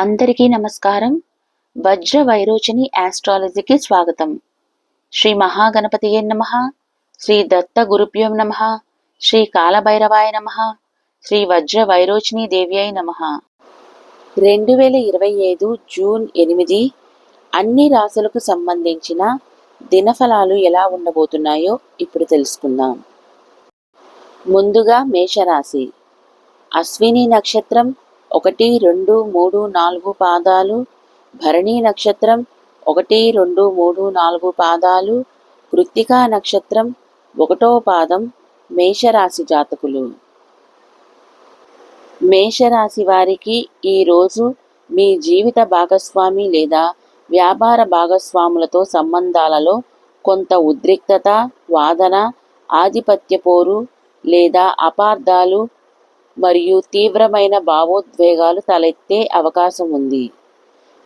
అందరికీ నమస్కారం. వజ్ర వైరోచని ఆస్ట్రాలజీకి స్వాగతం. శ్రీ మహాగణపతియే నమ. శ్రీ దత్త గురుభ్యం నమ. శ్రీ కాలభైరవాయ నమ. శ్రీ వజ్ర వైరోచని దేవ్యై నమ. రెండు వేల ఇరవై ఐదు జూన్ ఎనిమిది అన్ని రాసులకు సంబంధించిన దినఫలాలు ఎలా ఉండబోతున్నాయో ఇప్పుడు తెలుసుకుందాం. ముందుగా మేషరాశి. అశ్విని నక్షత్రం ఒకటి రెండు మూడు నాలుగు పాదాలు. భరణీ నక్షత్రం ఒకటి రెండు మూడు నాలుగు పాదాలు. కృత్తికా నక్షత్రం ఒకటో పాదం. మేషరాశి జాతకులు. మేషరాశి వారికి ఈరోజు మీ జీవిత భాగస్వామి లేదా వ్యాపార భాగస్వాములతో సంబంధాలలో కొంత ఉద్రిక్తత వాదన ఆధిపత్య పోరు లేదా అపార్థాలు మరియు తీవ్రమైన భావోద్వేగాలు తలెత్తే అవకాశం ఉంది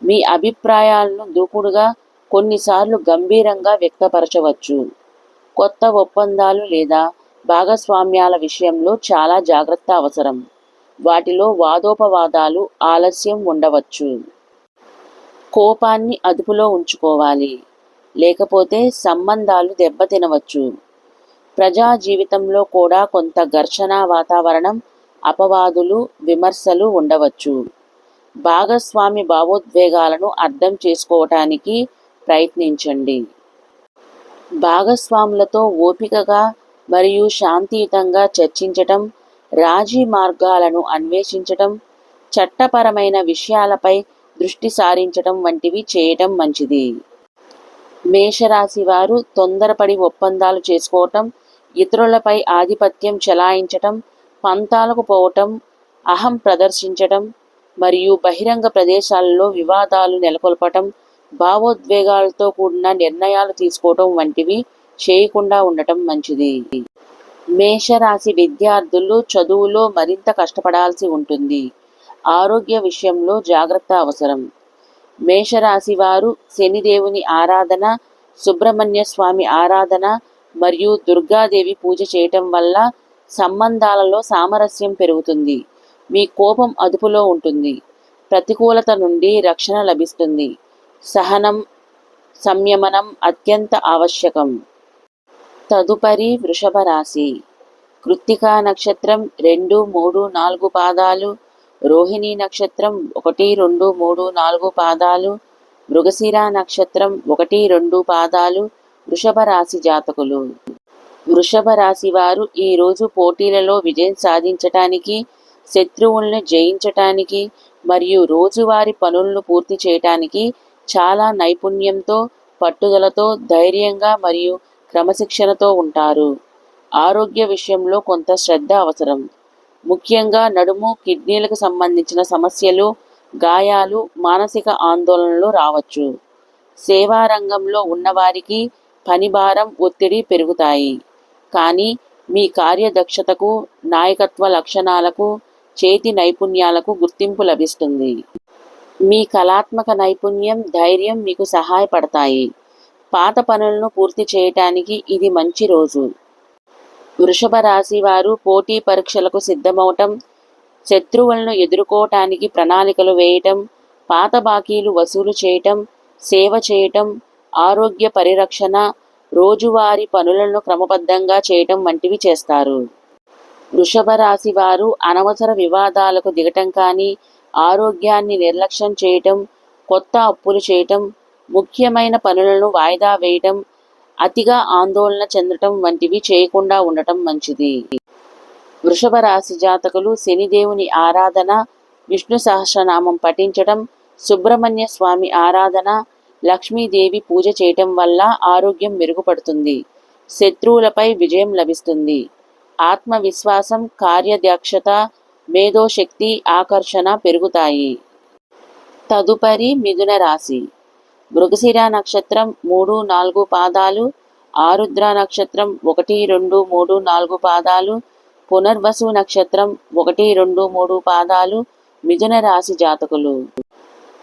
మీ అభిప్రాయాలను దూకుడుగా కొన్నిసార్లు గంభీరంగా వ్యక్తపరచవచ్చు. కొత్త ఒప్పందాలు లేదా భాగస్వామ్యాల విషయంలో చాలా జాగ్రత్త అవసరం. వాటిలో వాదోపవాదాలు ఆలస్యం ఉండవచ్చు. కోపాన్ని అదుపులో ఉంచుకోవాలి. లేకపోతే సంబంధాలు దెబ్బతినవచ్చు. ప్రజా జీవితంలో కూడా కొంత ఘర్షణ వాతావరణం అపవాదులు విమర్శలు ఉండవచ్చు. భాగస్వామి భావోద్వేగాలను అర్థం చేసుకోవటానికి ప్రయత్నించండి. భాగస్వాములతో ఓపికగా మరియు శాంతియుతంగా చర్చించటం రాజీ మార్గాలను అన్వేషించటం చట్టపరమైన విషయాలపై దృష్టి సారించటం వంటివి చేయటం మంచిది. మేషరాశి వారు తొందరపడి ఒప్పందాలు చేసుకోవటం ఇతరులపై ఆధిపత్యం చెలాయించటం పంతాలకు పోవటం అహం ప్రదర్శించటం మరియు బహిరంగ ప్రదేశాలలో వివాదాలు నెలకొల్పటం భావోద్వేగాలతో కూడిన నిర్ణయాలు తీసుకోవటం వంటివి చేయకుండా ఉండటం మంచిది. మేషరాశి విద్యార్థులు చదువులో మరింత కష్టపడాల్సి ఉంటుంది. ఆరోగ్య విషయంలో జాగ్రత్త అవసరం. మేషరాశి వారు శనిదేవుని ఆరాధన సుబ్రహ్మణ్య స్వామి ఆరాధన మరియు దుర్గాదేవి పూజ చేయటం వల్ల సంబంధాలలో సామరస్యం పెరుగుతుంది. మీ కోపం అదుపులో ఉంటుంది. ప్రతికూలత నుండి రక్షణ లభిస్తుంది. సహనం సంయమనం అత్యంత ఆవశ్యకం. తదుపరి వృషభ రాశి. కృత్తికా నక్షత్రం రెండు మూడు నాలుగు పాదాలు. రోహిణి నక్షత్రం ఒకటి రెండు మూడు నాలుగు పాదాలు. మృగశిర నక్షత్రం ఒకటి రెండు పాదాలు. వృషభ రాశి జాతకులు. వృషభ రాశి వారు ఈరోజు పోటీలలో విజయం సాధించటానికి శత్రువులను జయించటానికి మరియు రోజువారి పనులను పూర్తి చేయటానికి చాలా నైపుణ్యంతో పట్టుదలతో ధైర్యంగా మరియు క్రమశిక్షణతో ఉంటారు. ఆరోగ్య విషయంలో కొంత శ్రద్ధ అవసరం. ముఖ్యంగా నడుము కిడ్నీలకు సంబంధించిన సమస్యలు గాయాలు మానసిక ఆందోళనలు రావచ్చు. సేవా రంగంలో ఉన్నవారికి పనిభారం ఒత్తిడి పెరుగుతాయి. కానీ మీ కార్యదక్షతకు నాయకత్వ లక్షణాలకు చేతి నైపుణ్యాలకు గుర్తింపు లభిస్తుంది. మీ కళాత్మక నైపుణ్యం ధైర్యం మీకు సహాయపడతాయి. పాత పనులను పూర్తి చేయటానికి ఇది మంచి రోజు. వృషభ రాశి వారు పోటీ పరీక్షలకు సిద్ధమవటం శత్రువులను ఎదుర్కోవటానికి ప్రణాళికలు వేయటం పాత బాకీలు వసూలు చేయటం సేవ చేయటం ఆరోగ్య పరిరక్షణ రోజువారీ పనులను క్రమబద్ధంగా చేయటం వంటివి చేస్తారు. వృషభ రాశి వారు అనవసర వివాదాలకు దిగటం కానీ ఆరోగ్యాన్ని నిర్లక్ష్యం చేయటం కొత్త అప్పులు చేయటం ముఖ్యమైన పనులను వాయిదా వేయటం అతిగా ఆందోళన చెందటం వంటివి చేయకుండా ఉండటం మంచిది. వృషభ రాశి జాతకులు శనిదేవుని ఆరాధన విష్ణు సహస్రనామం పఠించటం సుబ్రహ్మణ్య స్వామి ఆరాధన లక్ష్మీదేవి పూజ చేయటం వల్ల ఆరోగ్యం మెరుగుపడుతుంది. శత్రువులపై విజయం లభిస్తుంది. ఆత్మవిశ్వాసం కార్యదక్షత మేధోశక్తి ఆకర్షణ పెరుగుతాయి. తదుపరి మిథున రాశి. మృగశిర నక్షత్రం మూడు నాలుగు పాదాలు ఆరుద్ర నక్షత్రం ఒకటి రెండు మూడు నాలుగు పాదాలు పునర్వసు నక్షత్రం ఒకటి రెండు మూడు పాదాలు మిథున రాశి జాతకులు.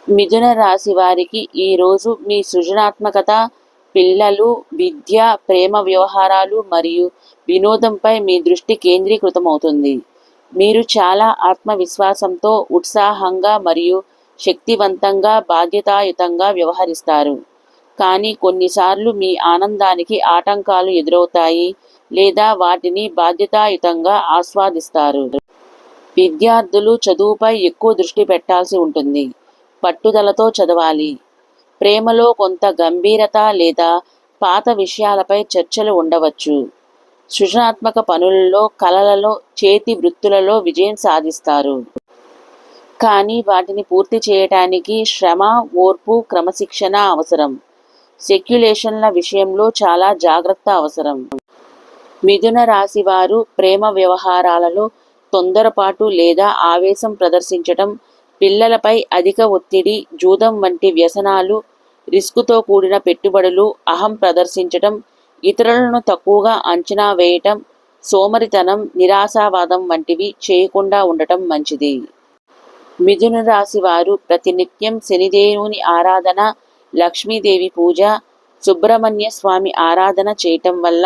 మిథున రాశి వారికి ఈరోజు మీ సృజనాత్మకత పిల్లలు విద్య ప్రేమ వ్యవహారాలు మరియు వినోదంపై మీ దృష్టి కేంద్రీకృతమవుతుంది. మీరు చాలా ఆత్మవిశ్వాసంతో ఉత్సాహంగా మరియు శక్తివంతంగా బాధ్యతాయుతంగా వ్యవహరిస్తారు. కానీ కొన్నిసార్లు మీ ఆనందానికి ఆటంకాలు ఎదురవుతాయి లేదా వాటిని బాధ్యతాయుతంగా ఆస్వాదిస్తారు. విద్యార్థులు చదువుపై ఎక్కువ దృష్టి పెట్టాల్సి ఉంటుంది. పట్టుదలతో చదవాలి. ప్రేమలో కొంత గంభీరత లేదా పాత విషయాలపై చర్చలు ఉండవచ్చు. సృజనాత్మక పనులలో కళలలో చేతి వృత్తులలో విజయం సాధిస్తారు. కానీ వాటిని పూర్తి చేయటానికి శ్రమ ఓర్పు క్రమశిక్షణ అవసరం. సెక్యులేషన్ల విషయంలో చాలా జాగ్రత్త అవసరం. మిథున రాశి వారు ప్రేమ వ్యవహారాలలో తొందరపాటు లేదా ఆవేశం ప్రదర్శించటం పిల్లలపై అధిక ఒత్తిడి జూదం వంటి వ్యసనాలు రిస్కుతో కూడిన పెట్టుబడులు అహం ప్రదర్శించటం ఇతరులను తక్కువగా అంచనా వేయటం సోమరితనం నిరాశావాదం వంటివి చేయకుండా ఉండటం మంచిది. మిథున రాశి వారు ప్రతినిత్యం శనిదేవుని ఆరాధన లక్ష్మీదేవి పూజ సుబ్రహ్మణ్య స్వామి ఆరాధన చేయటం వల్ల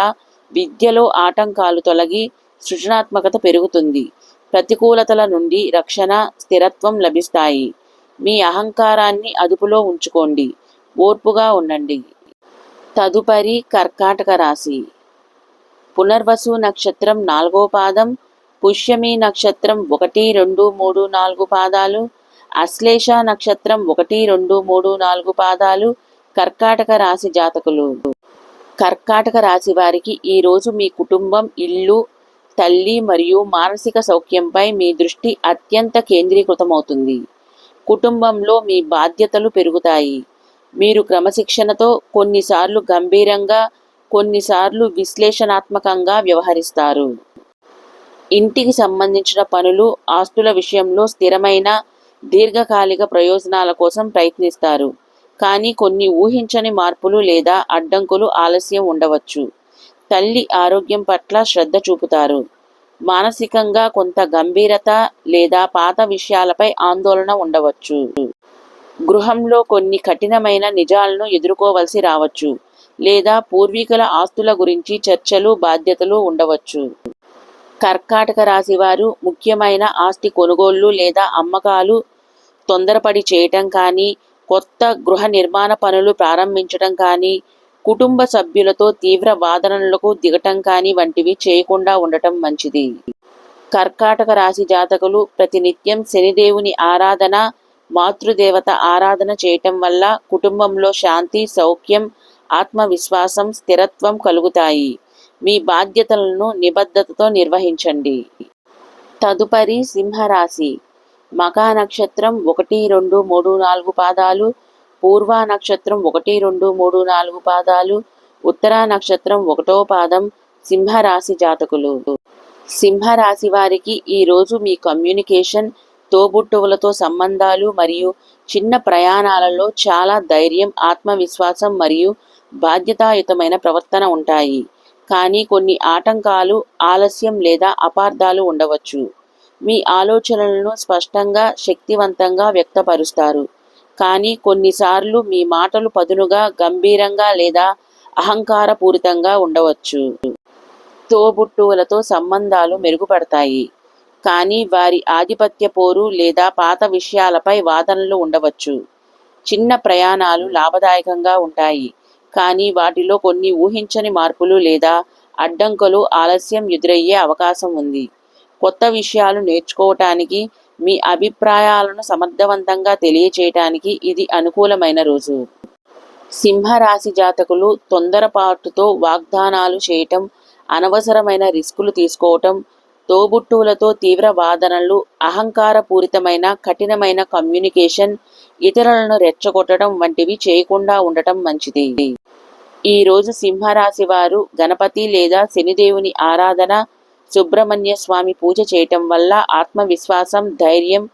విద్యలో ఆటంకాలు తొలగి సృజనాత్మకత పెరుగుతుంది. ప్రతికూలతల నుండి రక్షణ స్థిరత్వం లభిస్తాయి. మీ అహంకారాన్ని అదుపులో ఉంచుకోండి. ఓర్పుగా ఉండండి. తదుపరి కర్కాటక రాశి. పునర్వసు నక్షత్రం నాలుగో పాదం పుష్యమి నక్షత్రం ఒకటి రెండు మూడు నాలుగు పాదాలు అశ్లేష నక్షత్రం ఒకటి రెండు మూడు నాలుగు పాదాలు కర్కాటక రాశి జాతకులు. కర్కాటక రాశి వారికి ఈరోజు మీ కుటుంబం ఇల్లు తల్లి మరియు మానసిక సౌఖ్యంపై మీ దృష్టి అత్యంత కేంద్రీకృతమవుతుంది. కుటుంబంలో మీ బాధ్యతలు పెరుగుతాయి. మీరు క్రమశిక్షణతో కొన్నిసార్లు గంభీరంగా కొన్నిసార్లు విశ్లేషణాత్మకంగా వ్యవహరిస్తారు. ఇంటికి సంబంధించిన పనులు ఆస్తుల విషయంలో స్థిరమైన దీర్ఘకాలిక ప్రయోజనాల కోసం ప్రయత్నిస్తారు. కానీ కొన్ని ఊహించని మార్పులు లేదా అడ్డంకులు ఆలస్యం ఉండవచ్చు. తల్లి ఆరోగ్యం పట్ల శ్రద్ధ చూపుతారు. మానసికంగా కొంత గంభీరత లేదా పాత విషయాలపై ఆందోళన ఉండవచ్చు. గృహంలో కొన్ని కఠినమైన నిజాలను ఎదుర్కోవలసి రావచ్చు లేదా పూర్వీకుల ఆస్తుల గురించి చర్చలు బాధ్యతలు ఉండవచ్చు. కర్కాటక రాశి వారు ముఖ్యమైన ఆస్తి కొనుగోళ్ళు లేదా అమ్మకాలు తొందరపడి చేయటం కానీ కొత్త గృహ నిర్మాణ పనులు ప్రారంభించడం కానీ కుటుంబ సభ్యులతో తీవ్ర వాదనలకు దిగటం కాని వంటివి చేయకుండా ఉండటం మంచిది. కర్కాటక రాశి జాతకులు ప్రతినిత్యం శనిదేవుని ఆరాధన మాతృదేవత ఆరాధన చేయటం వల్ల కుటుంబంలో శాంతి సౌఖ్యం ఆత్మవిశ్వాసం స్థిరత్వం కలుగుతాయి. మీ బాధ్యతలను నిబద్ధతతో నిర్వహించండి. తదుపరి సింహరాశి. మకా నక్షత్రం ఒకటి రెండు మూడు నాలుగు పాదాలు పూర్వ నక్షత్రం ఒకటి రెండు మూడు నాలుగు పాదాలు ఉత్తరా నక్షత్రం ఒకటో పాదం సింహరాశి జాతకులు. సింహరాశి వారికి ఈరోజు మీ కమ్యూనికేషన్ తోబుట్టువులతో సంబంధాలు మరియు చిన్న ప్రయాణాలలో చాలా ధైర్యం ఆత్మవిశ్వాసం మరియు బాధ్యతాయుతమైన ప్రవర్తన ఉంటాయి. కానీ కొన్ని ఆటంకాలు ఆలస్యం లేదా అపార్థాలు ఉండవచ్చు. మీ ఆలోచనలను స్పష్టంగా శక్తివంతంగా వ్యక్తపరుస్తారు. కానీ కొన్నిసార్లు మీ మాటలు పదునుగా గంభీరంగా లేదా అహంకారపూరితంగా ఉండవచ్చు. తోబుట్టువులతో సంబంధాలు మెరుగుపడతాయి. కానీ వారి ఆధిపత్య పోరు లేదా పాత విషయాలపై వాదనలు ఉండవచ్చు. చిన్న ప్రయాణాలు లాభదాయకంగా ఉంటాయి. కానీ వాటిలో కొన్ని ఊహించని మార్పులు లేదా అడ్డంకులు ఆలస్యం ఎదురయ్యే అవకాశం ఉంది. కొత్త విషయాలు నేర్చుకోవటానికి మీ అభిప్రాయాలను సమర్థవంతంగా తెలియచేయటానికి ఇది అనుకూలమైన రోజు. సింహరాశి జాతకులు తొందరపాటుతో వాగ్దానాలు చేయటం అనవసరమైన రిస్కులు తీసుకోవటం తోబుట్టువులతో తీవ్ర వాదనలు అహంకారపూరితమైన కఠినమైన కమ్యూనికేషన్ ఇతరులను రెచ్చగొట్టడం వంటివి చేయకుండా ఉండటం మంచిది. ఈ రోజు సింహరాశి వారు గణపతి లేదా శనిదేవుని ఆరాధన సుబ్రహ్మణ్య స్వామి పూజ చేయటం వల్ల ఆత్మవిశ్వాసం ధైర్యం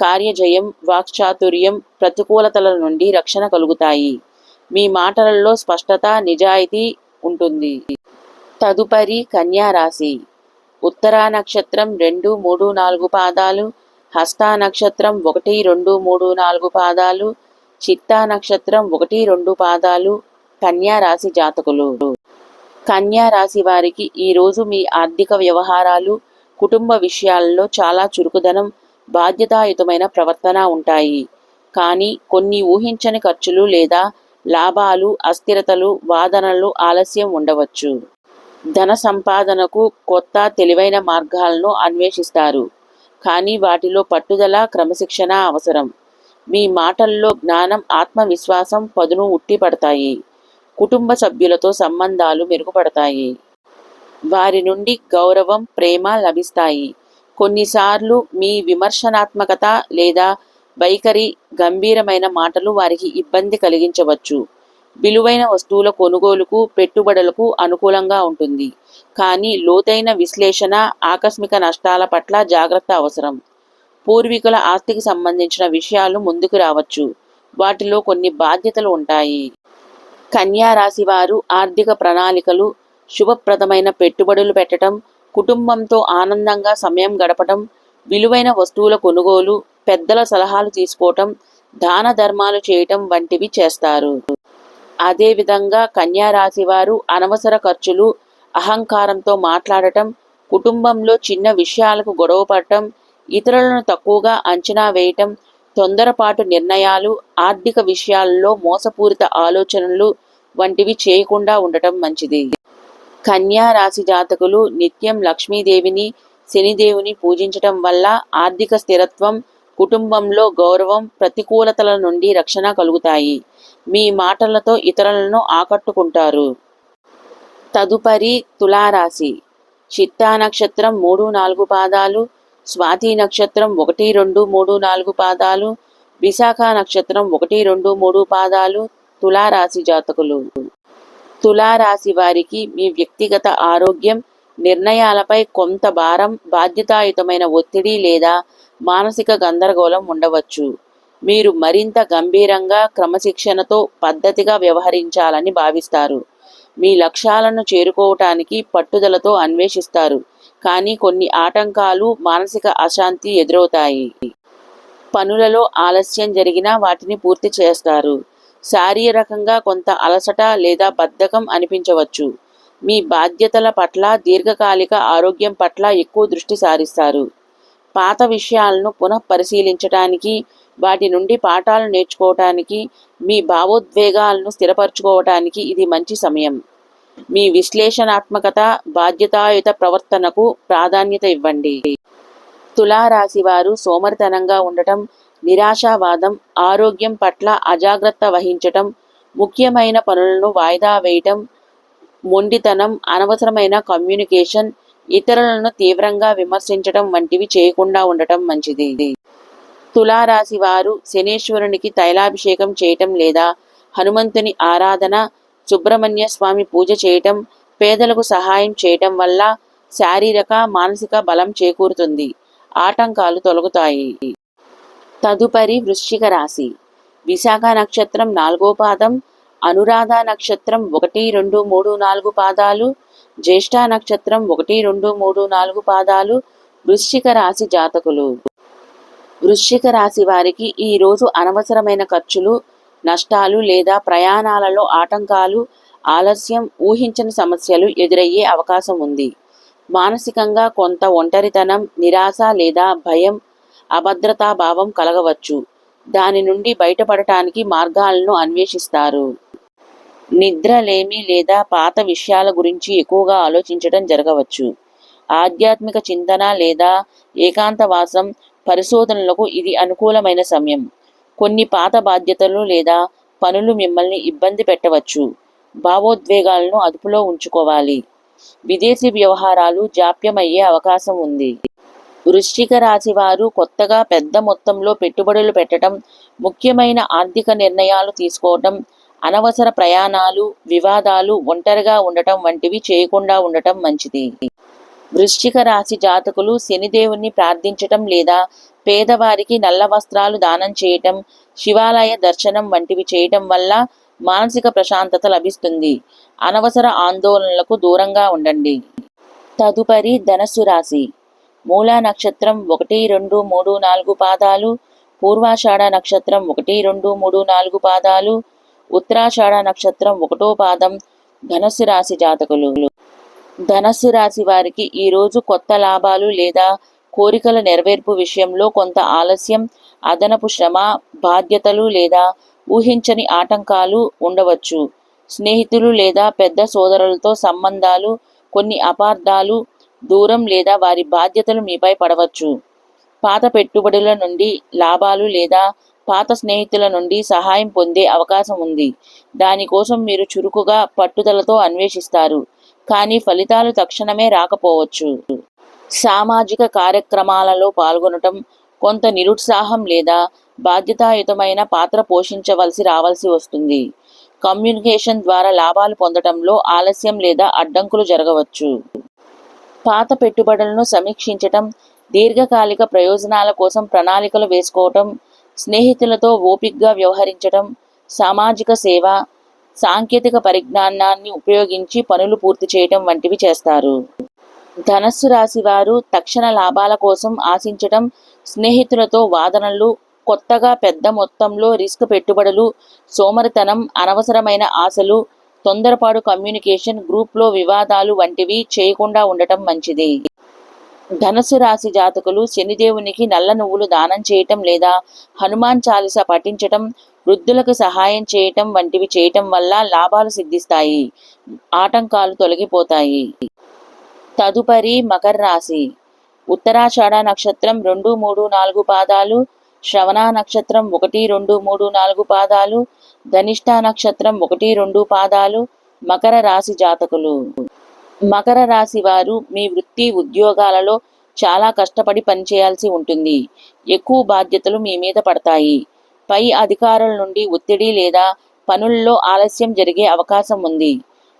కార్యజయం వాక్చాతుర్యం ప్రతికూలతల నుండి రక్షణ కలుగుతాయి. మీ మాటలలో స్పష్టత నిజాయితీ ఉంటుంది. తదుపరి కన్యారాశి. ఉత్తరా నక్షత్రం రెండు మూడు నాలుగు పాదాలు హస్తా నక్షత్రం ఒకటి రెండు మూడు నాలుగు పాదాలు చిత్తా నక్షత్రం ఒకటి రెండు పాదాలు కన్యారాశి జాతకులు. కన్యా రాశి వారికి ఈరోజు మీ ఆర్థిక వ్యవహారాలు కుటుంబ విషయాల్లో చాలా చురుకుదనం బాధ్యతాయుతమైన ప్రవర్తన ఉంటాయి. కానీ కొన్ని ఊహించని ఖర్చులు లేదా లాభాలు అస్థిరతలు వాదనలు ఆలస్యం ఉండవచ్చు. ధన సంపాదనకు కొత్త తెలివైన మార్గాలను అన్వేషిస్తారు. కానీ వాటిలో పట్టుదల క్రమశిక్షణ అవసరం. మీ మాటల్లో జ్ఞానం ఆత్మవిశ్వాసం పదును ఉట్టిపడతాయి. కుటుంబ సభ్యులతో సంబంధాలు మెరుగుపడతాయి. వారి నుండి గౌరవం ప్రేమ లభిస్తాయి. కొన్నిసార్లు మీ విమర్శనాత్మకత లేదా వైఖరి గంభీరమైన మాటలు వారికి ఇబ్బంది కలిగించవచ్చు. విలువైన వస్తువుల కొనుగోలుకు పెట్టుబడులకు అనుకూలంగా ఉంటుంది. కానీ లోతైన విశ్లేషణ ఆకస్మిక నష్టాల పట్ల జాగ్రత్త అవసరం. పూర్వీకుల ఆస్తికి సంబంధించిన విషయాలు ముందుకు రావచ్చు. వాటిలో కొన్ని బాధ్యతలు ఉంటాయి. రాశి వారు ఆర్థిక ప్రణాళికలు శుభప్రదమైన పెట్టుబడులు పెట్టడం కుటుంబంతో ఆనందంగా సమయం గడపడం విలువైన వస్తువుల కొనుగోలు పెద్దల సలహాలు తీసుకోవటం దాన ధర్మాలు చేయటం వంటివి చేస్తారు. అదేవిధంగా కన్యా రాశి వారు అనవసర ఖర్చులు అహంకారంతో మాట్లాడటం కుటుంబంలో చిన్న విషయాలకు గొడవ పడటం ఇతరులను తక్కువగా అంచనా వేయటం తొందరపాటు నిర్ణయాలు ఆర్థిక విషయాల్లో మోసపూరిత ఆలోచనలు వంటివి చేయకుండా ఉండటం మంచిది. కన్యా రాశి జాతకులు నిత్యం లక్ష్మీదేవిని శనిదేవుని పూజించటం వల్ల ఆర్థిక స్థిరత్వం కుటుంబంలో గౌరవం ప్రతికూలతల నుండి రక్షణ కలుగుతాయి. మీ మాటలతో ఇతరులను ఆకట్టుకుంటారు. తదుపరి తులారాశి. చిత్తా నక్షత్రం మూడు నాలుగు పాదాలు స్వాతి నక్షత్రం ఒకటి రెండు మూడు నాలుగు పాదాలు విశాఖ నక్షత్రం ఒకటి రెండు మూడు పాదాలు తులారాశి జాతకులు. తులారాశి వారికి మీ వ్యక్తిగత ఆరోగ్యం నిర్ణయాలపై కొంత భారం బాధ్యతాయుతమైన ఒత్తిడి లేదా మానసిక గందరగోళం ఉండవచ్చు. మీరు మరింత గంభీరంగా క్రమశిక్షణతో పద్ధతిగా వ్యవహరించాలని భావిస్తారు. మీ లక్ష్యాలను చేరుకోవటానికి పట్టుదలతో అన్వేషిస్తారు. కానీ కొన్ని ఆటంకాలు మానసిక అశాంతి ఎదురవుతాయి. పనులలో ఆలస్యం జరిగినా వాటిని పూర్తి చేస్తారు. శారీరకంగా కొంత అలసట లేదా బద్ధకం అనిపించవచ్చు. మీ బాధ్యతల పట్ల దీర్ఘకాలిక ఆరోగ్యం పట్ల ఎక్కువ దృష్టి సారిస్తారు. పాత విషయాలను పునః పరిశీలించటానికి వాటి నుండి పాఠాలు నేర్చుకోవటానికి మీ భావోద్వేగాలను స్థిరపరచుకోవటానికి ఇది మంచి సమయం. మీ విశ్లేషణాత్మకత బాధ్యతాయుత ప్రవర్తనకు ప్రాధాన్యత ఇవ్వండి. తులారాశి వారు సోమరితనంగా ఉండటం నిరాశావాదం ఆరోగ్యం పట్ల అజాగ్రత్త వహించటం ముఖ్యమైన పనులను వాయిదా వేయటం మొండితనం అనవసరమైన కమ్యూనికేషన్ ఇతరులను తీవ్రంగా విమర్శించటం వంటివి చేయకుండా ఉండటం మంచిది. తులారాశి వారు శనేశ్వరునికి తైలాభిషేకం చేయటం లేదా హనుమంతుని ఆరాధన సుబ్రహ్మణ్య స్వామి పూజ చేయటం పేదలకు సహాయం చేయటం వల్ల శారీరక మానసిక బలం చేకూరుతుంది. ఆటంకాలు తొలగుతాయి. తదుపరి వృశ్చిక రాశి. విశాఖ నక్షత్రం నాలుగో పాదం అనురాధ నక్షత్రం ఒకటి రెండు మూడు నాలుగు పాదాలు జ్యేష్ఠ నక్షత్రం ఒకటి రెండు మూడు నాలుగు పాదాలు వృశ్చిక రాశి జాతకులు. వృశ్చిక రాశి వారికి ఈ రోజు అనవసరమైన ఖర్చులు నష్టాలు లేదా ప్రయాణాలలో ఆటంకాలు ఆలస్యం ఊహించని సమస్యలు ఎదురయ్యే అవకాశం ఉంది. మానసికంగా కొంత ఒంటరితనం నిరాశ లేదా భయం అభద్రతా భావం కలగవచ్చు. దాని నుండి బయటపడటానికి మార్గాలను అన్వేషిస్తారు. నిద్రలేమి లేదా పాత విషయాల గురించి ఎక్కువగా ఆలోచించడం జరగవచ్చు. ఆధ్యాత్మిక చింతన లేదా ఏకాంతవాసం పరిశోధనలకు ఇది అనుకూలమైన సమయం. కొన్ని పాత బాధ్యతలు లేదా పనులు మిమ్మల్ని ఇబ్బంది పెట్టవచ్చు. భావోద్వేగాలను అదుపులో ఉంచుకోవాలి. విదేశీ వ్యవహారాలు జాప్యమయ్యే అవకాశం ఉంది. వృశ్చిక రాశి వారు కొత్తగా పెద్ద మొత్తంలో పెట్టుబడులు పెట్టడం ముఖ్యమైన ఆర్థిక నిర్ణయాలు తీసుకోవటం అనవసర ప్రయాణాలు వివాదాలు ఒంటరిగా ఉండటం వంటివి చేయకుండా ఉండటం మంచిది. వృశ్చిక రాశి జాతకులు శనిదేవుణ్ణి ప్రార్థించటం లేదా పేదవారికి నల్ల వస్త్రాలు దానం చేయటం శివాలయ దర్శనం వంటివి చేయటం వల్ల మానసిక ప్రశాంతత లభిస్తుంది. అనవసర ఆందోళనలకు దూరంగా ఉండండి. తదుపరి ధనస్సు రాశి. మూలా నక్షత్రం ఒకటి రెండు మూడు నాలుగు పాదాలు పూర్వాషాఢ నక్షత్రం ఒకటి రెండు మూడు నాలుగు పాదాలు ఉత్తరాషాఢ నక్షత్రం ఒకటో పాదం ధనస్సు రాశి జాతకులు. ధనస్సు రాశి వారికి ఈరోజు కొత్త లాభాలు లేదా కోరికల నెరవేర్పు విషయంలో కొంత ఆలస్యం అదనపు శ్రమ బాధ్యతలు లేదా ఊహించని ఆటంకాలు ఉండవచ్చు. స్నేహితులు లేదా పెద్ద సోదరులతో సంబంధాలు కొన్ని అపార్థాలు దూరం లేదా వారి బాధ్యతలు మీపై పడవచ్చు. పాత పెట్టుబడుల నుండి లాభాలు లేదా పాత స్నేహితుల నుండి సహాయం పొందే అవకాశం ఉంది. దానికోసం మీరు చురుకుగా పట్టుదలతో అన్వేషిస్తారు. కానీ ఫలితాలు తక్షణమే రాకపోవచ్చు. సామాజిక కార్యక్రమాలలో పాల్గొనటం కొంత నిరుత్సాహం లేదా బాధ్యతాయుతమైన పాత్ర పోషించవలసి రావాల్సి వస్తుంది. కమ్యూనికేషన్ ద్వారా లాభాలు పొందటంలో ఆలస్యం లేదా అడ్డంకులు జరగవచ్చు. పాత పెట్టుబడులను సమీక్షించటం దీర్ఘకాలిక ప్రయోజనాల కోసం ప్రణాళికలు వేసుకోవటం స్నేహితులతో ఓపిగ్గా వ్యవహరించటం సామాజిక సేవ సాంకేతిక పరిజ్ఞానాన్ని ఉపయోగించి పనులు పూర్తి చేయటం వంటివి చేస్తారు. ధనస్సు రాశి వారు తక్షణ లాభాల కోసం ఆశించటం స్నేహితులతో వాదనలు కొత్తగా పెద్ద మొత్తంలో రిస్క్ పెట్టుబడులు సోమరితనం అనవసరమైన ఆశలు తొందరపాటు కమ్యూనికేషన్ గ్రూప్లో వివాదాలు వంటివి చేయకుండా ఉండటం మంచిది. ధనస్సు రాశి జాతకులు శనిదేవునికి నల్ల నువ్వులు దానం చేయటం లేదా హనుమాన్ చాలీస పఠించటం వృద్ధులకు సహాయం చేయటం వంటివి చేయటం వల్ల లాభాలు సిద్ధిస్తాయి. ఆటంకాలు తొలగిపోతాయి. తదుపరి మకర రాశి. ఉత్తరాషాఢ నక్షత్రం రెండు మూడు నాలుగు పాదాలు. శ్రవణ నక్షత్రం ఒకటి రెండు మూడు నాలుగు పాదాలు. ధనిష్ట నక్షత్రం ఒకటి రెండు పాదాలు. మకర రాశి జాతకులు. మకర రాశి వారు మీ వృత్తి ఉద్యోగాలలో చాలా కష్టపడి పనిచేయాల్సి ఉంటుంది. ఎక్కువ బాధ్యతలు మీ మీద పడతాయి. పై అధికారుల నుండి ఒత్తిడి లేదా పనుల్లో ఆలస్యం జరిగే అవకాశం ఉంది.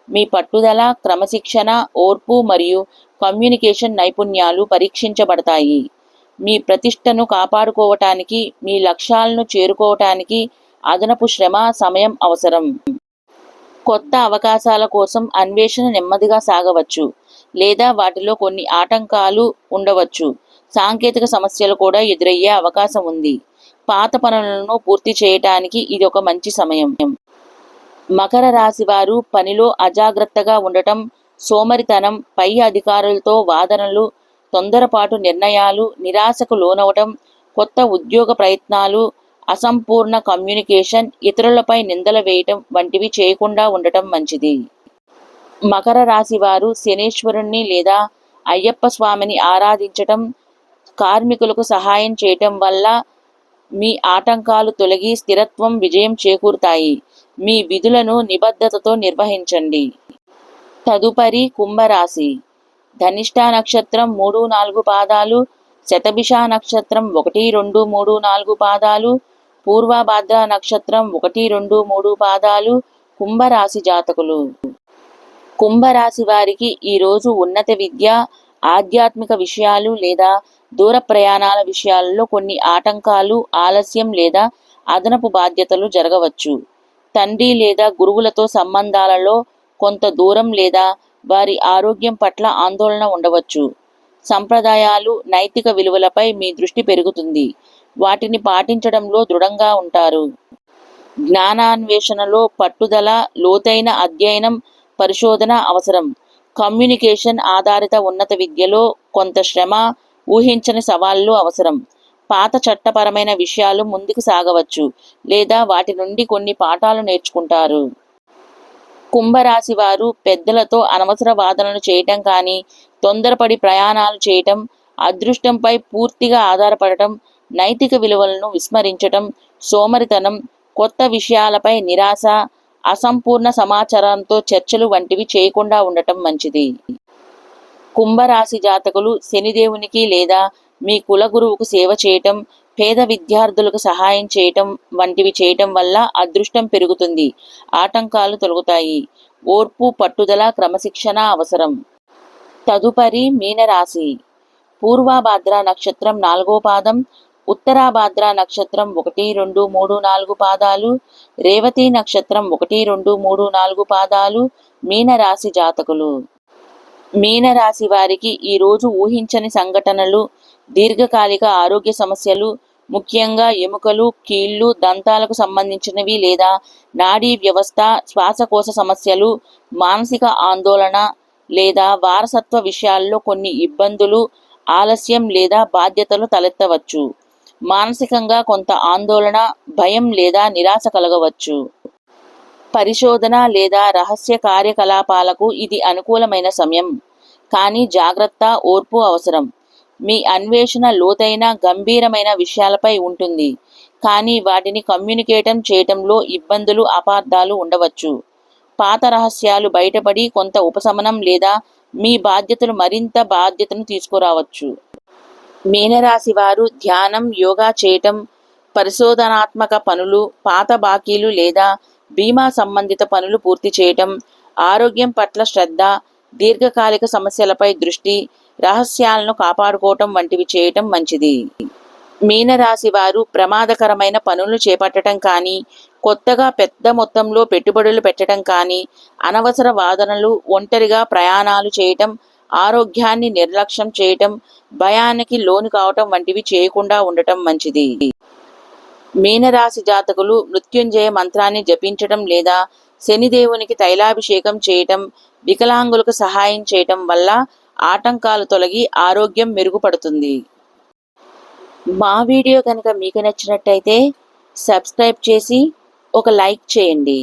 మీ పట్టుదల క్రమశిక్షణ ఓర్పు మరియు కమ్యూనికేషన్ నైపుణ్యాలు పరీక్షించబడతాయి. మీ ప్రతిష్టను కాపాడుకోవటానికి మీ లక్ష్యాలను చేరుకోవటానికి అదనపు శ్రమ సమయం అవసరం. కొత్త అవకాశాల కోసం అన్వేషణ నెమ్మదిగా సాగవచ్చు లేదా వాటిలో కొన్ని ఆటంకాలు ఉండవచ్చు. సాంకేతిక సమస్యలు కూడా ఎదురయ్యే అవకాశం ఉంది. పాత పనులను పూర్తి చేయటానికి ఇది ఒక మంచి సమయం. మకర రాశి వారు పనిలో అజాగ్రత్తగా ఉండటం సోమరితనం పై అధికారులతో వాదనలు తొందరపాటు నిర్ణయాలు నిరాశకు లోనవటం కొత్త ఉద్యోగ ప్రయత్నాలు అసంపూర్ణ కమ్యూనికేషన్ ఇతరులపై నిందల వేయటం వంటివి చేయకుండా ఉండటం మంచిది. మకర రాశి వారు శనేశ్వరుణ్ణి లేదా అయ్యప్ప స్వామిని ఆరాధించటం కార్మికులకు సహాయం చేయటం వల్ల మీ ఆటంకాలు తొలగి స్థిరత్వం విజయం చేకూరుతాయి. మీ విధులను నిబద్ధతతో నిర్వహించండి. తదుపరి కుంభరాశి. ధనిష్ట నక్షత్రం మూడు నాలుగు పాదాలు శతభిష నక్షత్రం ఒకటి రెండు మూడు నాలుగు పాదాలు పూర్వభాద్ర నక్షత్రం ఒకటి రెండు మూడు పాదాలు కుంభరాశి జాతకులు. కుంభరాశి వారికి ఈరోజు ఉన్నత విద్య ఆధ్యాత్మిక విషయాలు లేదా దూర ప్రయాణాల విషయాలలో కొన్ని ఆటంకాలు ఆలస్యం లేదా అదనపు బాధ్యతలు జరగవచ్చు. తండ్రి లేదా గురువులతో సంబంధాలలో కొంత దూరం లేదా వారి ఆరోగ్యం పట్ల ఆందోళన ఉండవచ్చు. సంప్రదాయాలు నైతిక విలువలపై మీ దృష్టి పెరుగుతుంది. వాటిని పాటించడంలో దృఢంగా ఉంటారు. జ్ఞానాన్వేషణలో పట్టుదల లోతైన అధ్యయనం పరిశోధన అవసరం. కమ్యూనికేషన్ ఆధారిత ఉన్నత విద్యలో కొంత శ్రమ ఊహించని సవాళ్ళు అవసరం. పాత చట్టపరమైన విషయాలు ముందుకు సాగవచ్చు లేదా వాటి నుండి కొన్ని పాఠాలు నేర్చుకుంటారు. కుంభరాశి వారు పెద్దలతో అనవసర వాదనలు చేయటం కానీ తొందరపడి ప్రయాణాలు చేయటం అదృష్టంపై పూర్తిగా ఆధారపడటం నైతిక విలువలను విస్మరించటం సోమరితనం కొత్త విషయాలపై నిరాశ అసంపూర్ణ సమాచారంతో చర్చలు వంటివి చేయకుండా ఉండటం మంచిది. కుంభరాశి జాతకులు శనిదేవునికి లేదా మీ కులగురువుకు సేవ చేయటం పేద విద్యార్థులకు సహాయం చేయటం వంటివి చేయటం వల్ల అదృష్టం పెరుగుతుంది. ఆటంకాలు తొలగుతాయి. ఓర్పు పట్టుదల క్రమశిక్షణ అవసరం. తదుపరి మీనరాశి. పూర్వభాద్ర నక్షత్రం నాలుగో పాదం ఉత్తరాభాద్ర నక్షత్రం ఒకటి రెండు మూడు నాలుగు పాదాలు రేవతి నక్షత్రం ఒకటి రెండు మూడు నాలుగు పాదాలు మీనరాశి జాతకులు. మీనరాశి వారికి ఈరోజు ఊహించని సంఘటనలు దీర్ఘకాలిక ఆరోగ్య సమస్యలు ముఖ్యంగా ఎముకలు కీళ్ళు దంతాలకు సంబంధించినవి లేదా నాడీ వ్యవస్థ శ్వాసకోశ సమస్యలు మానసిక ఆందోళన లేదా వారసత్వ విషయాల్లో కొన్ని ఇబ్బందులు ఆలస్యం లేదా బాధ్యతలు తలెత్తవచ్చు. మానసికంగా కొంత ఆందోళన భయం లేదా నిరాశ కలగవచ్చు. పరిశోధన లేదా రహస్య కార్యకలాపాలకు ఇది అనుకూలమైన సమయం. కానీ జాగ్రత్త ఓర్పు అవసరం. మీ అన్వేషణ లోతైన గంభీరమైన విషయాలపై ఉంటుంది. కానీ వాటిని కమ్యూనికేటం చేయటంలో ఇబ్బందులు అపార్థాలు ఉండవచ్చు. పాత రహస్యాలు బయటపడి కొంత ఉపశమనం లేదా మీ బాధ్యతలు మరింత బాధ్యతను తీసుకురావచ్చు. మీనరాశి వారు ధ్యానం యోగా చేయటం పరిశోధనాత్మక పనులు పాత బాకీలు లేదా బీమా సంబంధిత పనులు పూర్తి చేయటం ఆరోగ్యం పట్ల శ్రద్ధ దీర్ఘకాలిక సమస్యలపై దృష్టి రహస్యాలను కాపాడుకోవటం వంటివి చేయటం మంచిది. మీనరాశి వారు ప్రమాదకరమైన పనులు చేపట్టడం కానీ కొత్తగా పెద్ద మొత్తంలో పెట్టుబడులు పెట్టడం కానీ అనవసర వాదనలు ఒంటరిగా ప్రయాణాలు చేయటం ఆరోగ్యాన్ని నిర్లక్ష్యం చేయటం భయానికి లోను కావటం వంటివి చేయకుండా ఉండటం మంచిది. మీనరాశి జాతకులు మృత్యుంజయ మంత్రాన్ని జపించటం లేదా శనిదేవునికి తైలాభిషేకం చేయటం వికలాంగులకు సహాయం చేయటం వల్ల ఆటంకాలు తొలగి ఆరోగ్యం మెరుగుపడుతుంది. మా వీడియో కనుక మీకు నచ్చినట్టయితే సబ్స్క్రైబ్ చేసి ఒక లైక్ చేయండి.